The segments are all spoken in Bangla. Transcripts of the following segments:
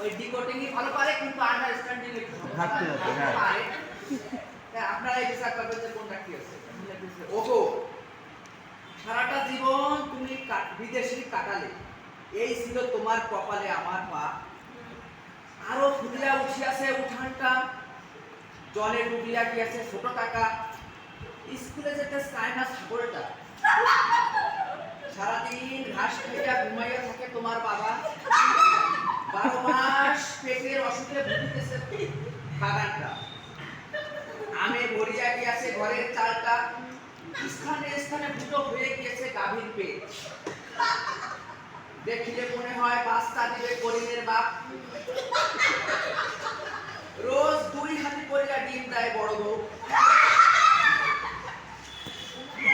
ওই ডিকোডিংই ভালো পারে কিন্তু আন্ডারস্ট্যান্ডিং একটু ঘাটতি আছে, হ্যাঁ। পারে। আপনারা এই বিচার করবেন যে কোনটা কি আছে? ওগো সারাটা জীবন তুমি বিদেশে কাটালে। এই ছিল তোমার কপালে আমার পা। আরও ফুলিয়া উঠিয়াছে উঠানটা। জলে ডুবিয়া গিয়েছে ছোট টাকা স্কুলে যেতে চায় না সাগরটা। সারাদিন ঘাস খাইয়া ঘুমাইয়া থাকে তোমার বাবা। ঘরের চালটা দেখিলে মনে হয় বাস্তা দিবে করিমের বাপ। রোজ দুই হাতি করিয়া ডিম দেয় বড় বউ।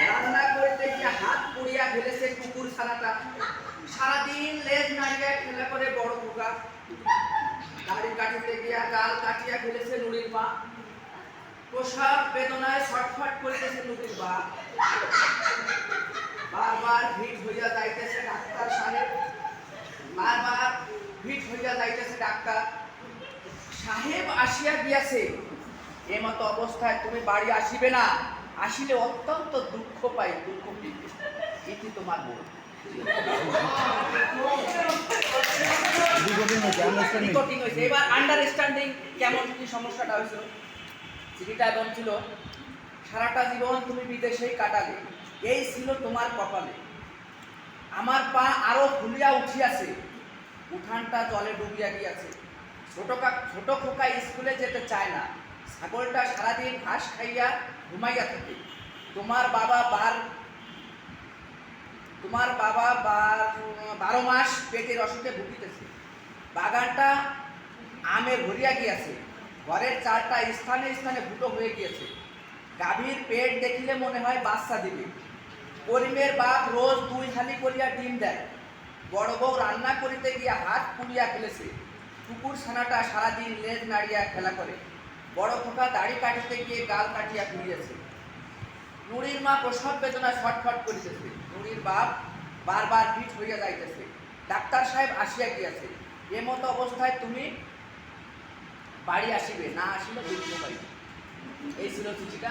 রান্না করতে গিয়ে হাত পুড়িয়া ফেলেছে কুকুর ছানাটা। সারাদিন লেজ নাড়িয়া খেলা করে বড় পোকা কাটিতে গিয়া গাল কাটিয়া ফেলেছে নুড়ির মা। প্রসাব বেদনায় ছটফট করিতেছে নুড়ির বা বারবার ভিড় হইয়া যাইতেছে ডাক্তার সাহেব। বারবার ভিড় হইয়া যাইতেছে ডাক্তার। সাহেব আসিয়া গিয়াছে। এমতো অবস্থায় তুমি বাড়ি আসিবে না। আসিলে অত্যন্ত দুঃখ পাই, দুঃখ ইতি তোমার আন্ডারস্ট্যান্ডিং এবার আন্ডারস্ট্যান্ডিং কেমন, কি সমস্যাটা হয়েছিল? চিঠিটা সারাটা জীবন তুমি বিদেশেই কাটালে। এই ছিল তোমার কপালে। আমার পা আরও ফুলিয়া উঠিয়াছে। উঠানটা জলে ডুবিয়া গিয়াছে। ছোট ছোট খোকা স্কুলে যেতে চায় না। ছাগলটা সারাদিন ঘাস খাইয়া ঘুমাইয়া থাকে। তোমার বাবা বার তোমার বাবা বার- মাস পেটের অসুখে ভুগিতেছে। বাগানটা আমে ভরিয়া গিয়াছে। ঘরের চারটা স্থানে স্থানে ফুটো হয়ে গিয়েছে। গাভীর পেট দেখিলে মনে হয় বাচ্চা দিবে। করিমের বাপ রোজ দুই হালি করিয়া ডিম দেয়। বড় বউ রান্না করিতে গিয়া হাত পুড়িয়া ফেলেছে। কুকুর ছানাটা সারাদিন লেজ নাড়িয়া খেলা করে। বড় খোকা দাড়ি কাটিতে গিয়ে গাল কাটিয়া ফিরিয়েছে নুড়ির মা প্রসব বেদনায় ফটফট করিতেছে। নুরির বাপ বারবার পিঠ হইয়া যাইতেছে। ডাক্তার সাহেব আসিয়া গিয়াছে। এ এমত অবস্থায় তুমি বাড়ি আসিবে, না আসিলে বুঝতে পারি এই ছিল চিঠিটা।